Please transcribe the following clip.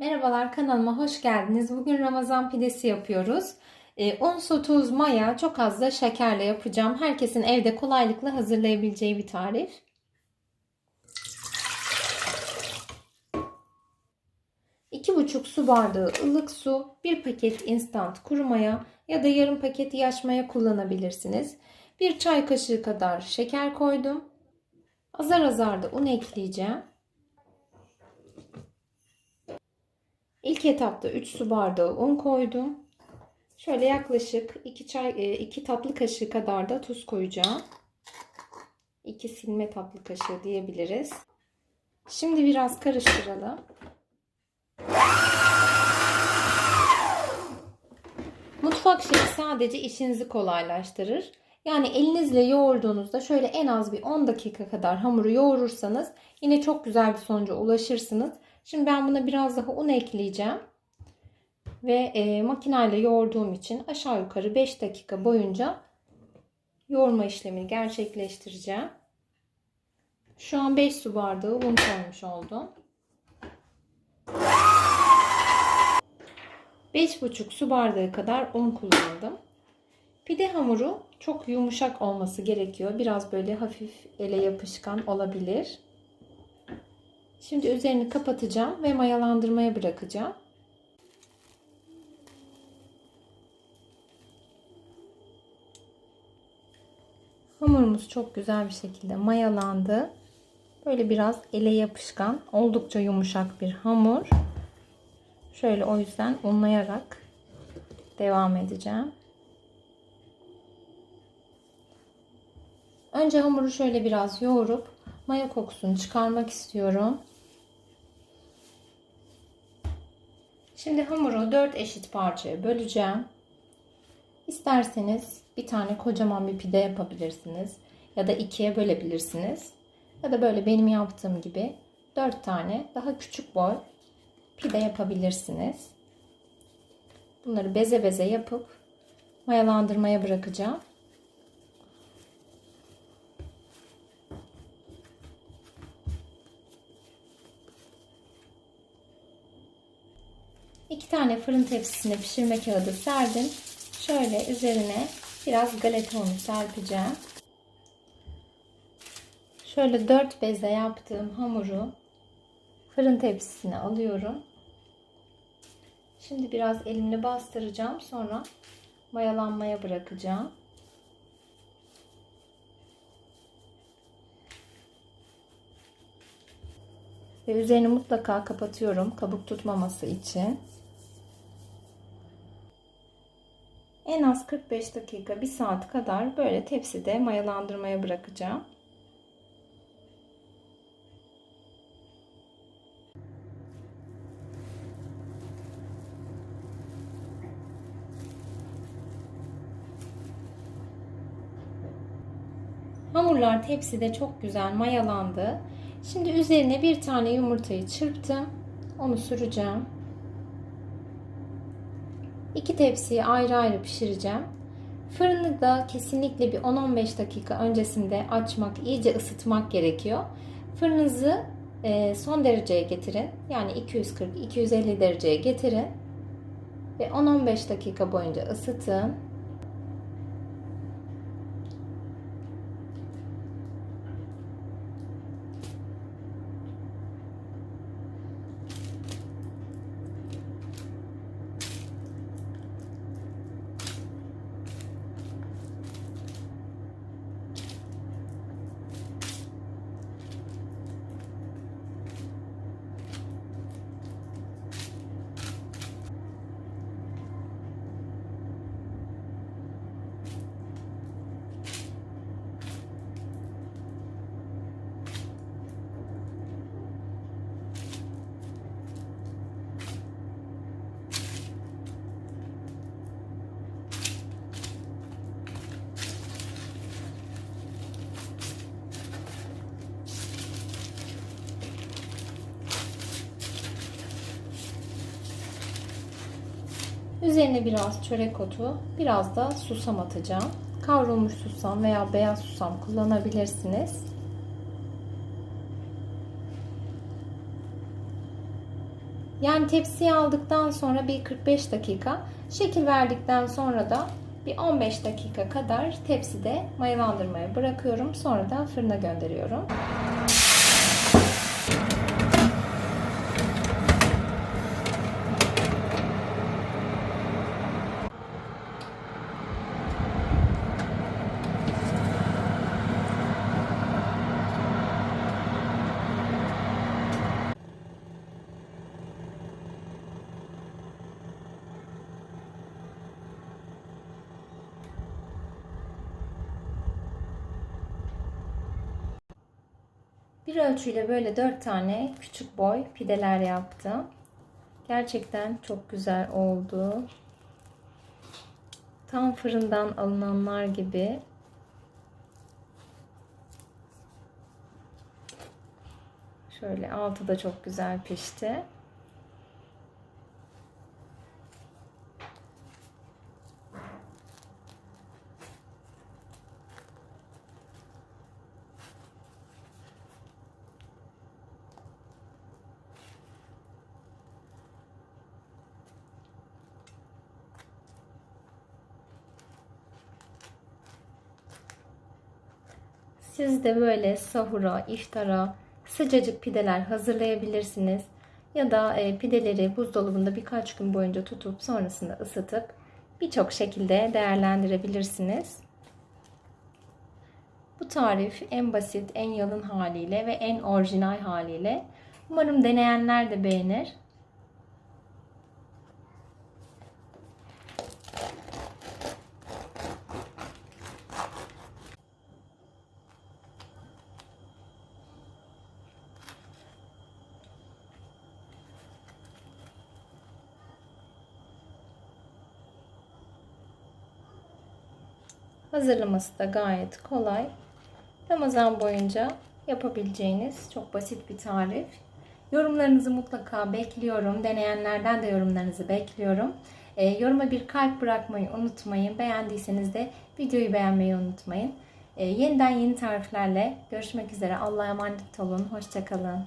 Merhabalar kanalıma hoş geldiniz. Bugün Ramazan pidesi yapıyoruz. Ee, un, su, tuz, maya çok az da şekerle yapacağım. Herkesin evde kolaylıkla hazırlayabileceği bir tarif. İki buçuk su bardağı ılık su, bir paket instant kuru maya ya da yarım paket yaş maya kullanabilirsiniz. Bir çay kaşığı kadar şeker koydum. Azar azar da un ekleyeceğim. İlk etapta 3 su bardağı un koydum. Şöyle yaklaşık 2 çay 2 tatlı kaşığı kadar da tuz koyacağım. 2 silme tatlı kaşığı diyebiliriz. Şimdi biraz karıştıralım. Mutfak şeyi sadece işinizi kolaylaştırır. Yani elinizle yoğurduğunuzda şöyle en az bir 10 dakika kadar hamuru yoğurursanız yine çok güzel bir sonuca ulaşırsınız. Şimdi ben buna biraz daha un ekleyeceğim. Ve e, makineyle yoğurduğum için aşağı yukarı 5 dakika boyunca yoğurma işlemini gerçekleştireceğim. Şu an 5 su bardağı un koymuş oldum. 5,5 su bardağı kadar un kullandım. Pide hamuru çok yumuşak olması gerekiyor. Biraz böyle hafif ele yapışkan olabilir. Şimdi üzerini kapatacağım ve mayalandırmaya bırakacağım. Hamurumuz çok güzel bir şekilde mayalandı. Böyle biraz ele yapışkan, oldukça yumuşak bir hamur. Şöyle o yüzden unlayarak devam edeceğim. Önce hamuru şöyle biraz yoğurup maya kokusunu çıkarmak istiyorum. Şimdi hamuru 4 eşit parçaya böleceğim. İsterseniz bir tane kocaman bir pide yapabilirsiniz. Ya da ikiye bölebilirsiniz. Ya da böyle benim yaptığım gibi 4 tane daha küçük boy pide yapabilirsiniz. Bunları beze beze yapıp mayalandırmaya bırakacağım. İki tane fırın tepsisine pişirme kağıdı serdim. Şöyle üzerine biraz galeta unu serpeceğim. Şöyle dört bezle yaptığım hamuru fırın tepsisine alıyorum. Şimdi biraz elimle bastıracağım. Sonra mayalanmaya bırakacağım. Ve üzerini mutlaka kapatıyorum kabuk tutmaması için. En az 45 dakika, 1 saat kadar böyle tepside mayalandırmaya bırakacağım. Hamurlar tepside çok güzel mayalandı. Şimdi üzerine bir tane yumurtayı çırptım. Onu süreceğim. İki tepsiyi ayrı ayrı pişireceğim. Fırını da kesinlikle bir 10-15 dakika öncesinde açmak, iyice ısıtmak gerekiyor. Fırınızı e, son dereceye getirin. Yani 240-250 dereceye getirin. Ve 10-15 dakika boyunca ısıtın. Üzerine biraz çörek otu, biraz da susam atacağım. Kavrulmuş susam veya beyaz susam kullanabilirsiniz. Yani tepsiye aldıktan sonra bir 45 dakika, şekil verdikten sonra da bir 15 dakika kadar tepside mayalandırmaya bırakıyorum. Sonra da fırına gönderiyorum. Bir ölçüyle böyle 4 tane küçük boy pideler yaptım. Gerçekten çok güzel oldu. Tam fırından alınanlar gibi. Şöyle altı da çok güzel pişti. Siz de böyle sahura, iftara sıcacık pideler hazırlayabilirsiniz. Ya da e, pideleri buzdolabında birkaç gün boyunca tutup sonrasında ısıtıp birçok şekilde değerlendirebilirsiniz. Bu tarif en basit, en yalın haliyle ve en orijinal haliyle. Umarım deneyenler de beğenir. Hazırlaması da gayet kolay. Ramazan boyunca yapabileceğiniz çok basit bir tarif. Yorumlarınızı mutlaka bekliyorum. Deneyenlerden de yorumlarınızı bekliyorum. E, yoruma bir kalp bırakmayı unutmayın. Beğendiyseniz de videoyu beğenmeyi unutmayın. E, yeniden yeni tariflerle görüşmek üzere. Allah'a emanet olun. Hoşçakalın.